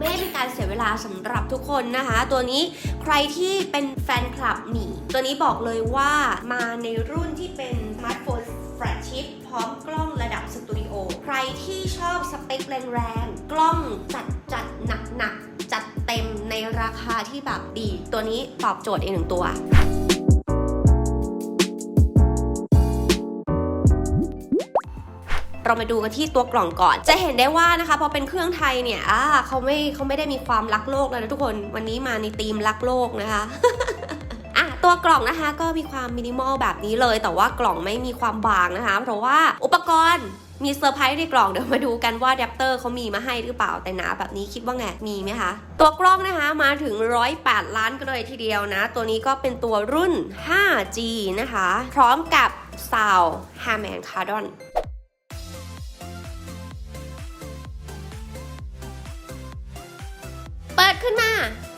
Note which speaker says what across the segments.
Speaker 1: ไม่ให้เป็นการเสียเวลาสำหรับทุกคนนะคะ ตัวนี้ใครที่เป็นแฟนคลับหมี ตัวนี้บอกเลยว่ามาในรุ่นที่เป็นสมาร์ทโฟนแฟลชชิปพร้อมกล้องระดับสตูดิโอใครที่ชอบสเปคแรงๆ กล้องจัดจัดหนักๆ จัดเต็มในราคาที่แบบดี ตัวนี้ตอบโจทย์อีกหนึ่งตัว เรามาดูกันที่ตัวกล่องก่อน จะเห็นได้ว่านะคะพอเป็นเครื่องไทยเนี่ยอ่าเขาไม่เขาไม่ได้มีความรักโลกแล้วนะทุกคนวันนี้มาในธีมรักโลกนะคะอะตัวกล่องนะคะก็มีความมินิมอลแบบนี้เลย แต่ว่ากล่องไม่มีความบางนะคะ เพราะว่าอุปกรณ์มีเซอร์ไพรส์ในกล่องเดี๋ยวมาดูกันว่าแดปเตอร์เขามีมาให้หรือเปล่าแต่หนาแบบนี้คิดว่าไงมีไหมคะ ตัวกล้องนะคะมาถึง 108 ล้านกันเลยทีเดียวนะ ตัวนี้ก็เป็นตัวรุ่น 5G นะคะ พร้อมกับ Sound Harman Kardon เ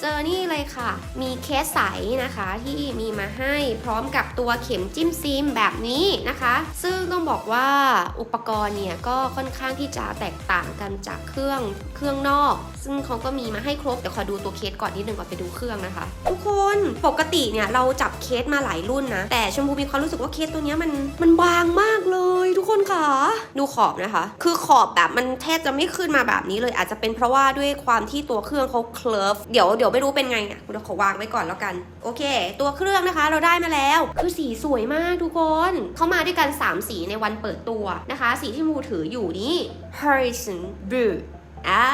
Speaker 1: เจอนี่เลยค่ะ มีเคสใสนะคะที่มีมาให้พร้อมกับตัวเข็มจิ้มซีมแบบนี้นะคะ ซึ่งต้องบอกว่าอุปกรณ์เนี่ยก็ค่อนข้างที่จะแตกต่างกันจากเครื่องเครื่องนอกซึ่งเขาก็มีมาให้ครบเดี๋ยวขอดูตัวเคสก่อนนิดนึงก่อนไปดูเครื่องนะคะ ทุกคนปกติเนี่ยเราจับเคสมาหลายรุ่นนะ แต่ชมพูมีความรู้สึกว่าเคสตัวนี้มันมันบางมากเลย ทุกคนค่ะดูขอบนะคะ คือขอบแบบมันแทบจะไม่ขึ้นมาแบบนี้เลย อาจจะเป็นเพราะว่าด้วยความที่ตัวเครื่องเขาเคลิร์ฟเดี๋ยวเดี๋ยวไม่รู้เป็นไงเนี่ยเดี๋ยวขอวางไว้ก่อนแล้วกันโอเค ตัวเครื่องนะคะเราได้มาแล้วคือสีสวยมากทุกคนเข้ามาด้วยกัน 3 สีในวันเปิดตัวนะคะ สีที่ชมพูถืออยู่นี่ Horizon Blue อ่า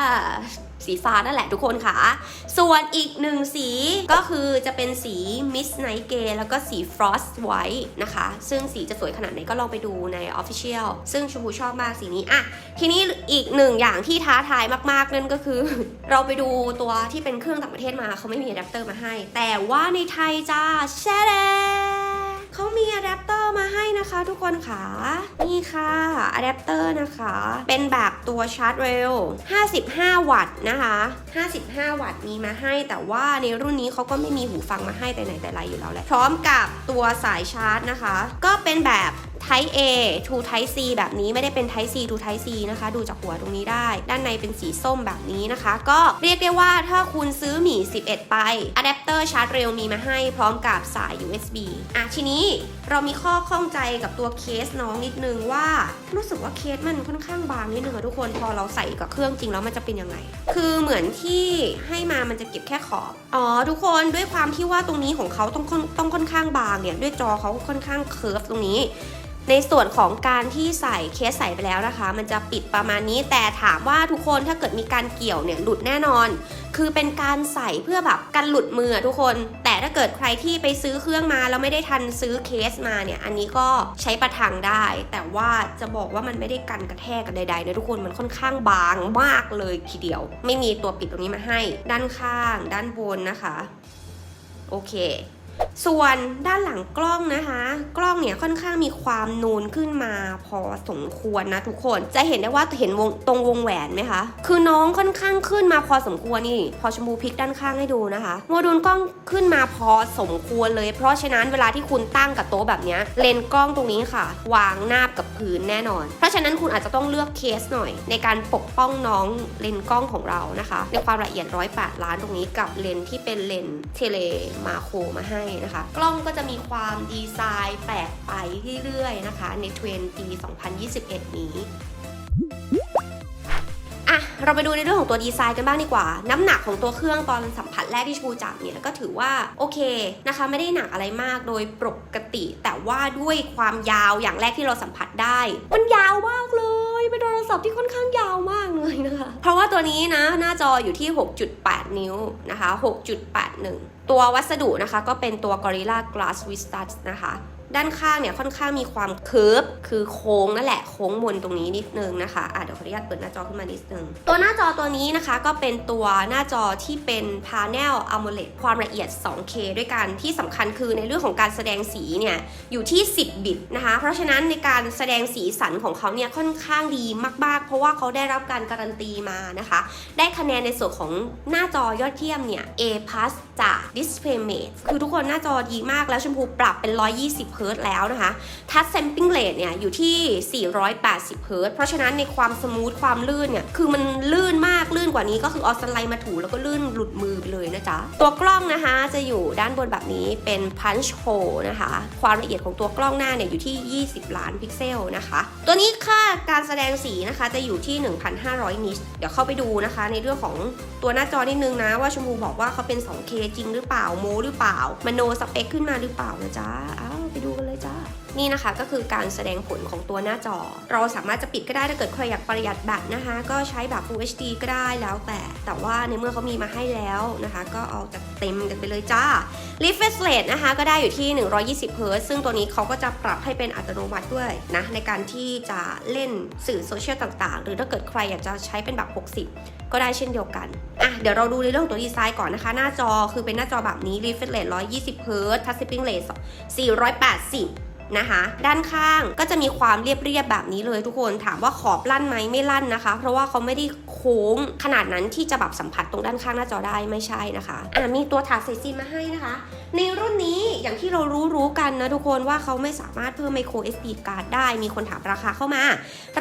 Speaker 1: สีฟ้านั่นแหละทุกคนค่ะ ส่วนอีกหนึ่งสีก็คือจะเป็นสี Miss Night Gay แล้วก็สี Frost White นะคะ ซึ่งสีจะสวยขนาดไหนก็ลองไปดูใน Official ซึ่งชมพูชอบมากสีนี้อะทีนี้อีกหนึ่งอย่างที่ท้าทายมากๆ นั่นก็คือ เราไปดูตัวที่เป็นเครื่องต่างประเทศมาเขาไม่มีอะแดปเตอร์มาให้ แต่ว่าในไทยจ้าแช่แทุกคนค่ะ นี่ค่ะอะแดปเตอร์นะคะ เป็นแบบตัวชาร์จเร็ว 55 วัตต์นะคะ 55 วัตต์มีมาให้ แต่ว่าในรุ่นนี้เขาก็ไม่มีหูฟังมาให้แต่ไหนแต่ไรอยู่แล้วแหละ พร้อมกับตัวสายชาร์จนะคะ ก็เป็นแบบ Type A to Type C แบบนี้ไม่ได้เป็น Type C to Type C นะคะ ดูจากหัวตรงนี้ได้ ด้านในเป็นสีส้มแบบนี้นะคะ ก็เรียกได้ว่าถ้าคุณซื้อหมี 11 ไปอะแดปเตอร์ชาร์จเร็วมีมาให้พร้อมกับสาย USB อะทีนี้ เรามีข้อข้องใจกับตัวเคสน้องนิดนึงว่า รู้สึกว่าเคสมันค่อนข้างบางนิดนึงอะทุกคนพอเราใส่กับเครื่องจริงแล้วมันจะเป็นยังไง คือเหมือนที่ให้มามันจะเก็บแค่ขอบอ๋อทุกคนด้วยความที่ว่าตรงนี้ของเขาต้องค่อนต้องค่อนข้างบางเนี่ยด้วยจอเขาค่อนข้างเคิร์ฟตรงนี้ ในส่วนของการที่ใส่เคสใส่ไปแล้วนะคะ มันจะปิดประมาณนี้แต่ถามว่าทุกคนถ้าเกิดมีการเกี่ยวเนี่ยหลุดแน่นอน คือเป็นการใส่เพื่อแบบกันหลุดมือทุกคน แต่ถ้าเกิดใครที่ไปซื้อเครื่องมาแล้วไม่ได้ทันซื้อเคสมาเนี่ยอันนี้ก็ใช้ประทังได้ แต่ว่าจะบอกว่ามันไม่ได้กันกระแทกกันใดๆนะทุกคนมันค่อนข้างบางมากเลยทีเดียว ไม่มีตัวปิดตรงนี้มาให้ ด้านข้าง ด้านบนนะคะ โอเค ส่วนด้านหลังกล้องนะคะ กล้องเนี่ยค่อนข้างมีความนูนขึ้นมาพอสมควรนะทุกคนจะเห็นได้ว่าเห็นวงตรงวงแหวนไหมคะ คือน้องค่อนข้างขึ้นมาพอสมควรนี่ พอชมพูพลิกด้านข้างให้ดูนะคะโมดูลกล้องขึ้นมาพอสมควรเลย เพราะฉะนั้นเวลาที่คุณตั้งกับโต๊ะแบบนี้เลนกล้องตรงนี้ค่ะ วางนาบกับพื้นแน่นอน เพราะฉะนั้นคุณอาจจะต้องเลือกเคสหน่อย ในการปกป้องน้องเลนกล้องของเรานะคะ ในความละเอียด108ล้านตรงนี้กับเลนที่เป็นเลนเทเลมาโครมาให้นะคะ กล้องก็จะมีความดีไซน์แปลกไปเรื่อยๆนะคะ ในเทรนด์ปี 2021 นี้อะเราไปดูในเรื่องของตัวดีไซน์กันบ้างดีกว่า น้ำหนักของตัวเครื่องตอนสัมผัสแรกที่ชูจับเนี่ยก็ถือว่าโอเคนะคะ ไม่ได้หนักอะไรมากโดยปกติ แต่ว่าด้วยความยาวอย่างแรกที่เราสัมผัสได้ มันยาวมากเลย เป็นโทรศัพท์ที่ค่อนข้างยาวมาก เพราะว่าตัวนี้นะหน้าจออยู่ที่ 6.8 นิ้วนะคะ 6.81 ตัววัสดุนะคะก็เป็นตัว Gorilla Glass Vistas นะคะ ด้านข้างเนี่ยค่อนข้างมีความเคิร์ฟคือโค้งนั่นแหละโค้งมนตรงนี้นิดนึงนะคะอะเดี๋ยวขออนุญาตเปิดหน้าจอขึ้นมานิดนึง ตัวหน้าจอตัวนี้นะคะก็เป็นตัวหน้าจอที่เป็น Panel AMOLED ความละเอียด 2K ด้วยกันที่สำคัญคือในเรื่องของการแสดงสีเนี่ยอยู่ที่ 10 บิตนะคะ เพราะฉะนั้นในการแสดงสีสันของเขาเนี่ยค่อนข้างดีมาก ๆ เพราะว่าเขาได้รับการการันตีมานะคะ ได้คะแนนในส่วนของหน้าจอยอดเยี่ยมเนี่ย A+ จาก DisplayMate คือทุกคนหน้าจอดีมากแล้วชมพูปรับเป็น 120เฮิรตแล้วนะคะทัชแซมปิ้งเรทเนี่ยอยู่ที่ 480เฮิรตเพราะฉะนั้นในความสมูทความลื่นเนี่ยคือมันลื่นมากลื่นกว่านี้ก็คือเอาสไลด์มาถูแล้วก็ลื่นหลุดมือไปเลยนะจ๊ะตัวกล้องนะคะจะอยู่ด้านบนแบบนี้เป็น punch hole นะคะความละเอียดของตัวกล้องหน้าเนี่ยอยู่ที่ 20 ล้านพิกเซลนะคะ ตัวนี้ค่าการแสดงสีนะคะจะอยู่ที่ 1,500 นิตเดี๋ยวเข้าไปดูนะคะ ในเรื่องของตัวหน้าจอนิดนึงนะ ว่าชมพูบอกว่าเขาเป็น 2K จริงหรือเปล่าโมหรือเปล่า มโนสเปคขึ้นมาหรือเปล่านะจ๊ะ นี่นะคะก็คือการแสดงผลของตัวหน้าจอ เราสามารถจะปิดก็ได้ถ้าเกิดใครอยากประหยัดแบตนะคะ ก็ใช้แบบ Full HD ก็ได้แล้วแต่ แต่ว่าในเมื่อเขามีมาให้แล้วนะคะ ก็เอาจัดเต็มกันไปเลยจ้า refresh rate นะคะ ก็ได้อยู่ที่ 120 Hz ซึ่งตัวนี้เขาก็จะปรับให้เป็นอัตโนมัติด้วยนะ ในการที่จะเล่นสื่อโซเชียลต่างๆ หรือถ้าเกิดใครอยากจะใช้เป็นแบบ 60 ก็ได้เช่นเดียวกัน อะ เดี๋ยวเราดูในเรื่องตัวดีไซน์ก่อนนะคะ หน้าจอคือเป็นหน้าจอแบบนี้ refresh rate 120 Hz touch typing rate 480 นะคะ ด้านข้างก็จะมีความเรียบๆแบบนี้เลยทุกคนถามว่าขอบลั่นไหมไม่ลั่นนะคะ เพราะว่าเขาไม่ได้โค้งขนาดนั้นที่จะแบบสัมผัสตรงด้านข้างหน้าจอได้ไม่ใช่นะคะอะมีตัวถาดใส่ซิมมาให้นะคะ ในรุ่นนี้อย่างที่เรารู้รู้ๆกันนะทุกคนว่าเขาไม่สามารถเพิ่ม micro SD card ได้ มีคนถามราคาเข้ามา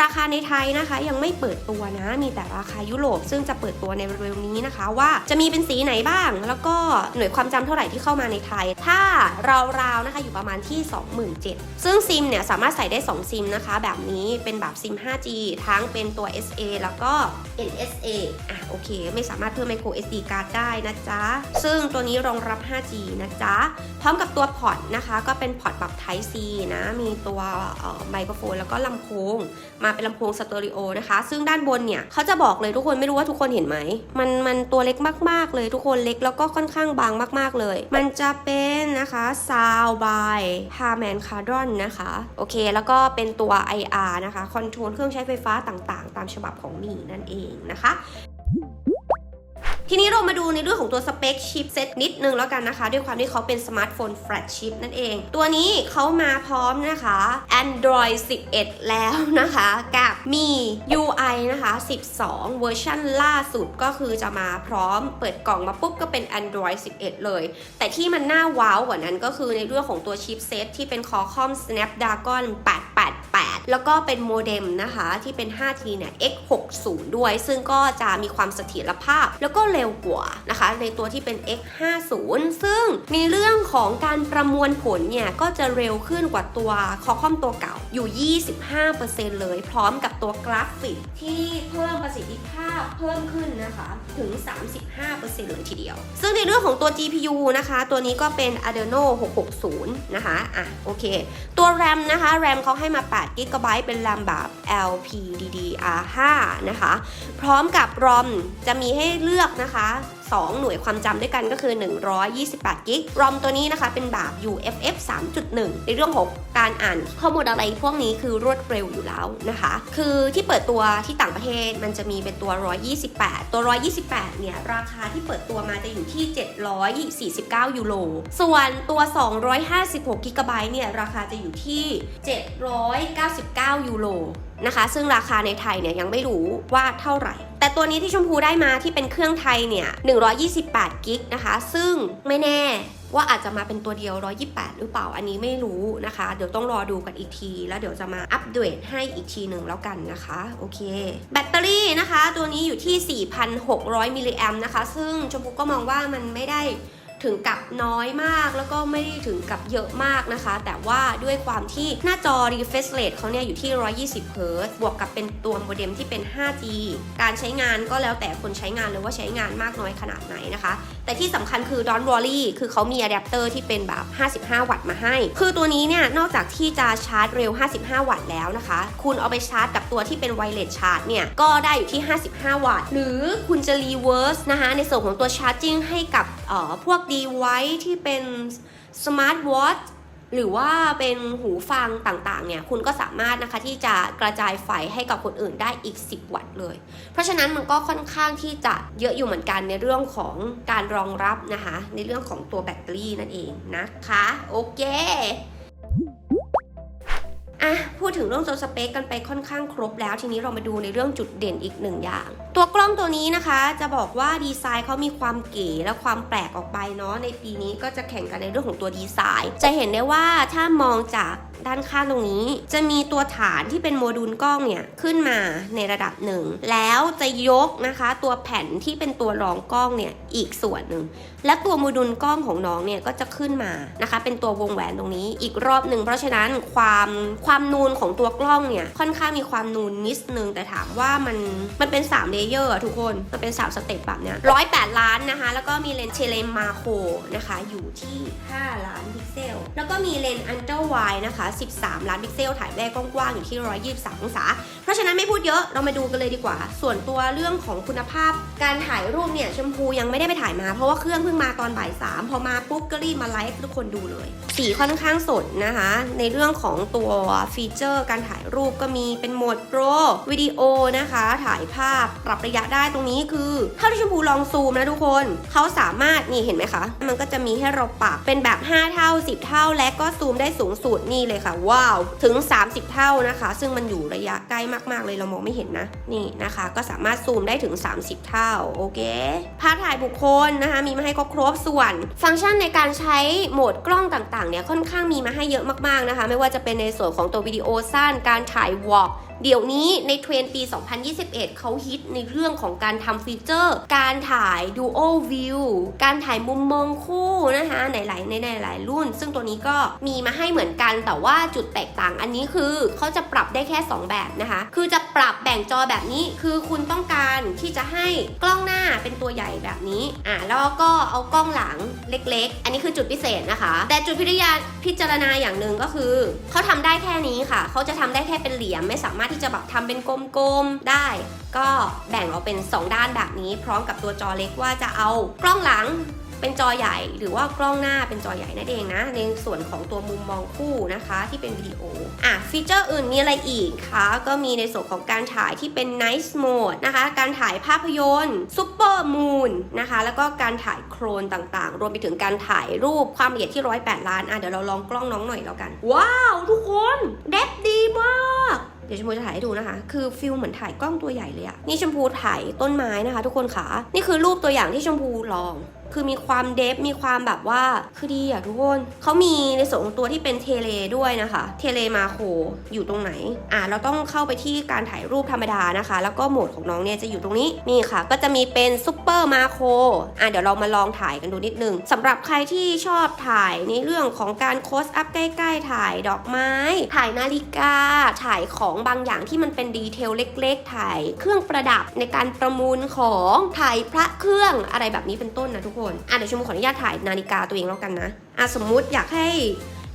Speaker 1: ราคาในไทยนะคะ ยังไม่เปิดตัวนะ มีแต่ราคายุโรป ซึ่งจะเปิดตัวในเร็วๆนี้นะคะ ว่าจะมีเป็นสีไหนบ้าง แล้วก็หน่วยความจำเท่าไหร่ที่เข้ามาในไทย ถ้าราวๆนะคะอยู่ประมาณที่ 27,000ซึ่งซิมเนี่ยสามารถใส่ได้ 2 ซิมนะคะ แบบนี้เป็นแบบซิม 5G ทั้งเป็นตัว SA แล้วก็ NSA อะโอเค ไม่สามารถเพิ่ม micro SD card ได้นะจ๊ะซึ่งตัวนี้รองรับ 5G นะจ๊ะ พร้อมกับตัวพอร์ตนะคะ ก็เป็นพอร์ตแบบ Type C นะ มีตัวไมโครโฟนแล้วก็ลำโพง มาเป็นลำโพงสเตอริโอนะคะ ซึ่งด้านบนเนี่ยเขาจะบอกเลยทุกคนไม่รู้ว่าทุกคนเห็นไหม มันมันตัวเล็กมากๆเลยทุกคนเล็กแล้วก็ค่อนข้างบางมาก ๆเลย มันจะเป็นนะคะ Sound by Harman Kardon นะคะ โอเค แล้วก็เป็นตัว IR นะคะคอนโทรลเครื่องใช้ไฟฟ้าต่างๆ ตามฉบับของมีนั่นเองนะคะ ทีนี้เรามาดูในเรื่องของตัวสเปคชิปเซตนิดนึงแล้วกันนะคะ ด้วยความที่เขาเป็นสมาร์ทโฟนแฟลชชิปนั่นเอง ตัวนี้เขามาพร้อมนะคะ Android 11 แล้วนะคะกับมี UI นะคะ 12 เวอร์ชันล่าสุดก็คือจะมาพร้อมเปิดกล่องมาปุ๊บก็เป็น Android 11 เลย แต่ที่มันน่าว้าวกว่านั้นก็คือในเรื่องของตัวชิปเซตที่เป็น Qualcomm Snapdragon 888 แล้วก็เป็นโมเด็มนะคะที่เป็น 5G เนี่ย X60 ด้วย ซึ่งก็จะมีความเสถียรภาพ แล้วก็เร็วกว่านะคะ ในตัวที่เป็น X50 ซึ่งในเรื่องของการประมวลผลเนี่ยก็จะเร็วขึ้นกว่าตัวคอคอมตัวเก่าอยู่ 25%เลย พร้อมกับตัวกราฟิกที่เพิ่มประสิทธิภาพเพิ่มขึ้นนะคะ ถึง 35%เลยทีเดียว ซึ่งในเรื่องของตัว GPU นะคะ ตัวนี้ก็เป็น Adreno 660 นะคะอะโอเค ตัว RAM นะคะ RAM เขาให้มา8 g b เป็น RAM แบบ LPDDR5 นะคะ พร้อมกับ ROM จะมีให้เลือกนะคะ 2 หน่วยความจำด้วยกันก็คือ 128 กิก ROM ตัวนี้นะคะเป็นแบบ UFF 3.1 ในเรื่องของการอ่านข้อมูลอะไรพวกนี้คือรวดเร็วอยู่แล้วนะคะ คือที่เปิดตัวที่ต่างประเทศมันจะมีเป็นตัว 128 ตัว 128 เนี่ย ราคาที่เปิดตัวมาจะอยู่ที่ 749 ยูโร ส่วนตัว 256 กิกะไบต์เนี่ย ราคาจะอยู่ที่ 799 ยูโรนะคะ ซึ่งราคาในไทยเนี่ยยังไม่รู้ว่าเท่าไหร่ แต่ตัวนี้ที่ชมพูได้มาที่เป็นเครื่องไทยเนี่ย 128 กิกนะคะ ซึ่งไม่แน่ว่าอาจจะมาเป็นตัวเดียว 128 หรือเปล่า อันนี้ไม่รู้นะคะ เดี๋ยวต้องรอดูกันอีกที แล้วเดี๋ยวจะมาอัปเดตให้อีกทีหนึ่งแล้วกันนะคะ โอเค แบตเตอรี่นะคะ ตัวนี้อยู่ที่ 4,600 มิลลิแอมนะคะ ซึ่งชมพูก็มองว่ามันไม่ได้ ถึงกับน้อยมาก แล้วก็ไม่ได้ถึงกับเยอะมากนะคะ แต่ว่าด้วยความที่หน้าจอ refresh rate เขาเนี่ยอยู่ที่ 120 Hz บวกกับเป็นตัวโมเด็มที่เป็น 5G การใช้งานก็แล้วแต่คนใช้งานเลยว่าใช้งานมากน้อยขนาดไหนนะคะ แต่ที่สำคัญคือ Don't worry คือเขามีอะแดปเตอร์ที่เป็นแบบ 55 วัตต์มาให้ คือตัวนี้เนี่ย นอกจากที่จะชาร์จเร็ว 55 วัตต์แล้วนะคะ คุณเอาไปชาร์จกับตัวที่เป็นไวเลสชาร์จเนี่ย ก็ได้อยู่ที่ 55 วัตต์ หรือคุณจะรีเวิร์สนะคะในส่วนของตัวชาร์จิ่งให้กับเอ่อพวกดีไวที่เป็นสมาร์ทวอท หรือว่าเป็นหูฟังต่างๆเนี่ยคุณก็สามารถนะคะที่จะกระจายไฟให้กับคนอื่นได้อีก 10 วัตต์เลย เพราะฉะนั้นมันก็ค่อนข้างที่จะเยอะอยู่เหมือนกันในเรื่องของการรองรับนะคะ ในเรื่องของตัวแบตเตอรี่นั่นเองนะคะโอเคอะพูดถึงเรื่องตัวสเปคกันไปค่อนข้างครบแล้ว ทีนี้เรามาดูในเรื่องจุดเด่นอีกหนึ่งอย่าง ตัวกล้องตัวนี้นะคะ จะบอกว่าดีไซน์เขามีความเก๋และความแปลกออกไปเนาะในปีนี้ก็จะแข่งกันในเรื่องของตัวดีไซน์ จะเห็นได้ว่าถ้ามองจากด้านข้างตรงนี้ จะมีตัวฐานที่เป็นโมดูลกล้องเนี่ยขึ้นมาในระดับหนึ่ง แล้วจะยกนะคะ ตัวแผ่นที่เป็นตัวรองกล้องเนี่ยอีกส่วนหนึ่งและตัวโมดูลกล้องของน้องเนี่ยก็จะขึ้นมานะคะ เป็นตัววงแหวนตรงนี้อีกรอบหนึ่งเพราะฉะนั้นความความนูนของตัวกล้องเนี่ยค่อนข้างมีความนูนนิดนึงแต่ถามว่ามันมันเป็น3เลเยอร์ทุกคนมันเป็น3สเต็ปแบบเนี้ยร้อยแปดล้านนะคะ แล้วก็มีเลนส์เทเลมาโคนะคะ อยู่ที่ 5 ล้านพิกเซล แล้วก็มีเลนส์อันเตอร์ไวนะคะ 13 ล้านพิกเซล ถ่ายได้กว้างๆอยู่ที่ 123 องศา เพราะฉะนั้นไม่พูดเยอะเรามาดูกันเลยดีกว่า ส่วนตัวเรื่องของคุณภาพ การถ่ายรูปเนี่ยชมพูยังไม่ได้ไปถ่ายมา เพราะว่าเครื่องเพิ่งมาตอนบ่ายสามพอมาปุ๊บก็รีบมาไลฟ์ทุกคนดูเลย สีค่อนข้างสดนะคะ ในเรื่องของตัวฟีเจอร์ การถ่ายรูปก็มีเป็นโหมดโปรวิดีโอนะคะ ถ่ายภาพปรับระยะได้ตรงนี้คือเท่าที่ชมพูลองซูมนะทุกคนเขาสามารถนี่เห็นไหมคะ มันก็จะมีให้เราปรับเป็นแบบ 5 เท่า 10 เท่า และก็ซูมได้สูงสุดนี่เลยค่ะ ว้าว ถึง 30 เท่านะคะ ซึ่งมันอยู่ระยะใกล้มากๆ เลยเรามองไม่เห็นนะ นี่นะคะ ก็สามารถซูมได้ถึง 30 เท่า โอเค ภาพถ่ายบุคคลนะคะ มีมาให้ก็ครบส่วน ฟังก์ชันในการใช้โหมดกล้องต่างๆเนี่ยค่อนข้างมีมาให้เยอะมากๆนะคะ ไม่ว่าจะเป็นในส่วนของตัววิดีโอสั้นการถ่ายวอล์ก เดี๋ยวนี้ในเทรนปี 2021 เขาฮิตในเรื่องของการทำฟีเจอร์ การถ่าย Dual View การถ่ายมุมมองคู่นะคะในหลายในหลายรุ่น ซึ่งตัวนี้ก็มีมาให้เหมือนกันแต่ว่าจุดแตกต่างอันนี้คือเขาจะปรับได้แค่ 2 แบบนะคะ คือจะ ปรับแบ่งจอแบบนี้คือคุณต้องการที่จะให้กล้องหน้าเป็นตัวใหญ่แบบนี้อ่าแล้วก็เอากล้องหลังเล็ก ๆ อันนี้คือจุดพิเศษนะคะ แต่จุดพิจารณาพิจารณาอย่างหนึ่งก็คือเขาทำได้แค่นี้ค่ะเขาจะทำได้แค่เป็นเหลี่ยมไม่สามารถที่จะแบบทำเป็นกลมๆได้ก็แบ่งออกเป็น 2 ด้านแบบนี้ พร้อมกับตัวจอเล็กว่าจะเอากล้องหลัง เป็นจอใหญ่หรือว่ากล้องหน้าเป็นจอใหญ่นั่นเองนะ ในส่วนของตัวมุมมองคู่นะคะที่เป็นวิดีโออะฟีเจอร์อื่นมีอะไรอีกคะ ก็มีในส่วนของการถ่ายที่เป็น Night Mode นะคะ การถ่ายภาพยนตร์ Super Moon นะคะ แล้วก็การถ่ายโครนต่างๆ รวมไปถึงการถ่ายรูปความละเอียดที่ 108 ล้าน อะเดี๋ยวเราลองกล้องน้องหน่อยแล้วกัน ว้าว ทุกคนเด็บดีมากเดี๋ยวชมพูจะถ่ายให้ดูนะคะ คือฟิลเหมือนถ่ายกล้องตัวใหญ่เลยอะนี่ชมพูถ่ายต้นไม้นะคะ ทุกคนค่ะ นี่คือรูปตัวอย่างที่ชมพูลอง คือมีความเดฟมีความแบบว่าคือดีอะทุกคนเขามีในส่วนของตัวที่เป็นเทเลด้วยนะคะ เทเลมาโคอยู่ตรงไหน อ่าเราต้องเข้าไปที่การถ่ายรูปธรรมดานะคะ แล้วก็โหมดของน้องเนี่ยจะอยู่ตรงนี้นี่ค่ะ ก็จะมีเป็นซุปเปอร์มาโคอ่าเดี๋ยวเรามาลองถ่ายกันดูนิดนึงสำหรับใครที่ชอบถ่ายในเรื่องของการโคสอัพใกล้ๆ ถ่ายดอกไม้ ถ่ายนาฬิกา ถ่ายของบางอย่างที่มันเป็นดีเทลเล็ก ๆ ถ่ายเครื่องประดับในการประมูลของถ่ายพระเครื่องอะไรแบบนี้เป็นต้นนะทุกคนอะเดี๋ยวชมขออนุญาตถ่ายนาฬิกาตัวเองแล้วกันนะอะสมมุติอยากให้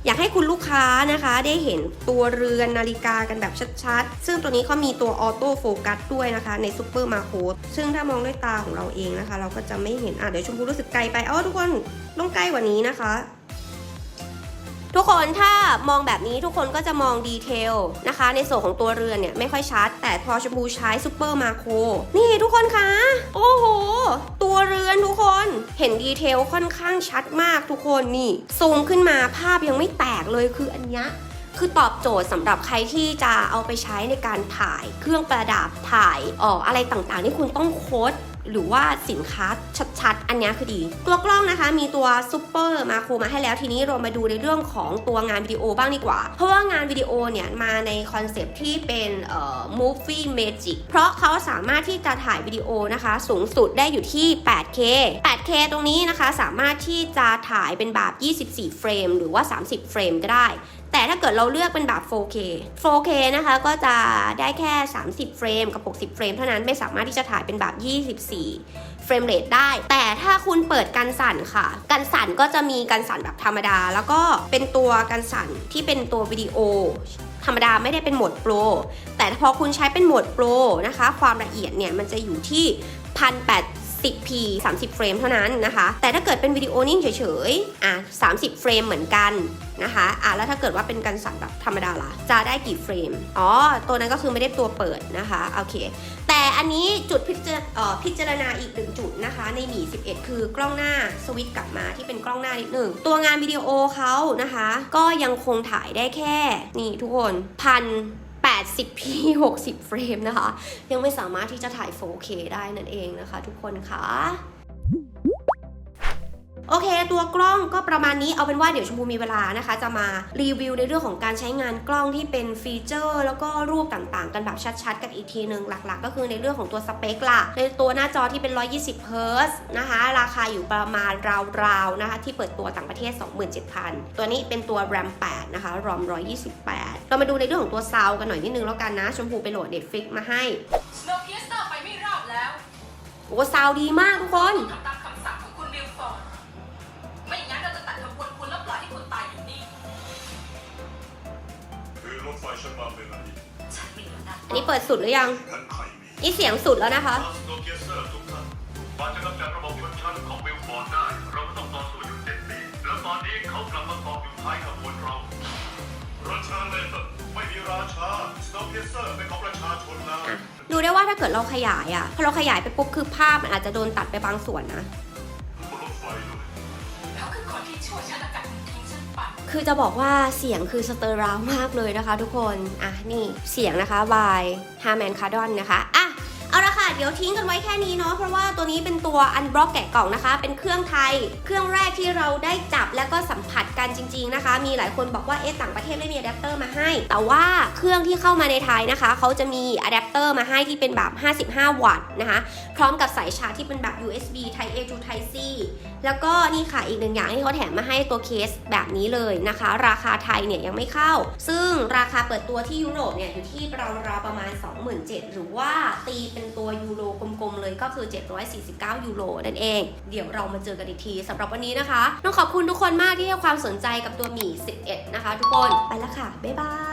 Speaker 1: อยากให้คุณลูกค้านะคะได้เห็นตัวเรือนนาฬิกากันแบบชัดๆ ซึ่งตัวนี้เขามีตัวออโต้โฟกัสด้วยนะคะในซูเปอร์มาโคดซึ่งถ้ามองด้วยตาของเราเองนะคะ เราก็จะไม่เห็น อะเดี๋ยวชมพูรู้สึกไกลไปอ๋อทุกคนต้องใกล้กว่านี้นะคะ ทุกคนถ้ามองแบบนี้ทุกคนก็จะมองดีเทลนะคะ ในส่วนของตัวเรือนเนี่ยไม่ค่อยชัด แต่พอชมพูใช้ซูเปอร์มาโครนี่ทุกคนคะ โอ้โห ตัวเรือนทุกคนเห็นดีเทลค่อนข้างชัดมากทุกคนนี่ซูมขึ้นมาภาพยังไม่แตกเลยคืออันเนี้ยคือตอบโจทย์สำหรับใครที่จะเอาไปใช้ในการถ่ายเครื่องประดับถ่ายอ่ออะไรต่างๆ ที่คุณต้องโค้ด หรือว่าสินค้าชัดๆ อันนี้คือดี ตัวกล้องนะคะมีตัวซูเปอร์มาโครมาให้แล้วทีนี้เรามาดูในเรื่องของตัวงานวิดีโอบ้างดีกว่า เพราะว่างานวิดีโอเนี่ยมาในคอนเซปที่เป็นเอ่อ movie magic เพราะเขาสามารถที่จะถ่ายวิดีโอนะคะ สูงสุดได้อยู่ที่ 8K 8K ตรงนี้นะคะสามารถที่จะถ่ายเป็นแบบ 24 เฟรม หรือว่า 30 เฟรมก็ได้ แต่ถ้าเกิดเราเลือกเป็นแบบ 4K 4K นะคะก็จะได้แค่ 30 เฟรมกับ 60 เฟรมเท่านั้นไม่สามารถที่จะถ่ายเป็นแบบ 24 เฟรมเรทได้ แต่ถ้าคุณเปิดกันสั่นค่ะ กันสั่นก็จะมีกันสั่นแบบธรรมดา แล้วก็เป็นตัวกันสั่นที่เป็นตัววิดีโอธรรมดาไม่ได้เป็นโหมดโปร แต่พอคุณใช้เป็นโหมดโปรนะคะ ความละเอียดเนี่ยมันจะอยู่ที่ 1 8 10p 30 เฟรมเท่านั้นนะคะ แต่ถ้าเกิดเป็นวิดีโอนิ่งเฉยๆ อะ 30 เฟรมเหมือนกันนะคะ อะ แล้วถ้าเกิดว่าเป็นกันสั่นแบบธรรมดาล่ะ จะได้กี่เฟรม อ๋อ ตัวนั้นก็คือไม่ได้ตัวเปิดนะคะ โอเค แต่อันนี้จุดพิจารพจารณาอีกหนึ่งจุดนะคะ ในหมี 11 คือกล้องหน้าสวิตช์กลับมาที่เป็นกล้องหน้านิดหนึ่ง ตัวงานวิดีโอเขานะคะ ก็ยังคงถ่ายได้แค่ นี่ทุกคนพัน 80p 60 เฟรมนะคะ ยังไม่สามารถที่จะถ่าย 4K ได้นั่นเองนะคะ ทุกคนค่ะ โอเค ตัวกล้องก็ประมาณนี้เอาเป็นว่าเดี๋ยวชมพูมีเวลานะคะ จะมารีวิวในเรื่องของการใช้งานกล้องที่เป็นฟีเจอร์ แล้วก็รูปต่างๆ กันแบบชัดๆ กันอีกทีหนึ่งหลักๆ ก็คือในเรื่องของตัวสเปคล่ะ ในตัวหน้าจอที่เป็น 120เฮิร์ตซ์นะคะ ราคาอยู่ประมาณราวๆนะคะ ที่เปิดตัวต่างประเทศ 27,000 ตัวนี้เป็นตัว RAM 8 นะคะ ROM 128 เรามาดูในเรื่องของตัวซาวกันหน่อยนิดนึงแล้วกันนะชมพูไปโหลด Netflix มาให้
Speaker 2: สโนว์เพียสเตอร์ไปไม่รอดแล้ว
Speaker 1: โอ้ซาวดีมากทุกคน
Speaker 2: อันนี้เปิ
Speaker 1: ดสุดหรือยัง
Speaker 3: นี่
Speaker 1: เสียงสุดแล้วนะคะ
Speaker 3: ดูได้ว่า
Speaker 1: ถ้าเกิดเราขยายอะ พอเราขยายไปปุ๊บคือภาพมันอาจจะโดนตัดไปบางส่วนนะ
Speaker 3: บนรถไฟด้วย
Speaker 2: เขาคือคนที่ช่วยฉันกันทิ้งไคื
Speaker 1: อจะบอกว่าเสียงคือสเตอร์ราวมากเลยนะคะทุกคน อะนี่เสียงนะคะ by Harman Kardon นะคะ อะเอาละค่ะ เดี๋ยวทิ้งกันไว้แค่นี้เนาะ เพราะว่าตัวนี้เป็นตัวอันบล็อกแกะกล่องนะคะ เป็นเครื่องไทย เครื่องแรกที่เราได้จับแล้วก็สัมผัสกันจริง ๆนะคะ มีหลายคนบอกว่าเอ๊ะต่างประเทศไม่มีอะแดปเตอร์มาให้ แต่ว่าเครื่องที่เข้ามาในไทยนะคะ เขาจะมีอะแดปเตอร์มาให้ที่เป็นแบบ 55 วัตต์นะคะ พร้อมกับสายชาร์จที่เป็นแบบ USB Type A to Type C แล้วก็นี่ค่ะอีกหนึ่งอย่างที่เขาแถมมาให้ตัวเคสแบบนี้เลยนะคะ ราคาไทยเนี่ยยังไม่เข้า ซึ่งราคาเปิดตัวที่ยุโรปเนี่ยอยู่ที่ราวๆประมาณ 27,000หรือว่าตีเป็นตัวยูโรกลมๆเลยก็คือ 749 ยูโรนั่นเอง เดี๋ยวเรามาเจอกันอีกทีสำหรับวันนี้นะคะ ต้องขอบคุณทุกคนมากที่ให้ความสนใจกับตัวหมี่11 นะคะ ทุกคนไปแล้วค่ะ บ๊ายบาย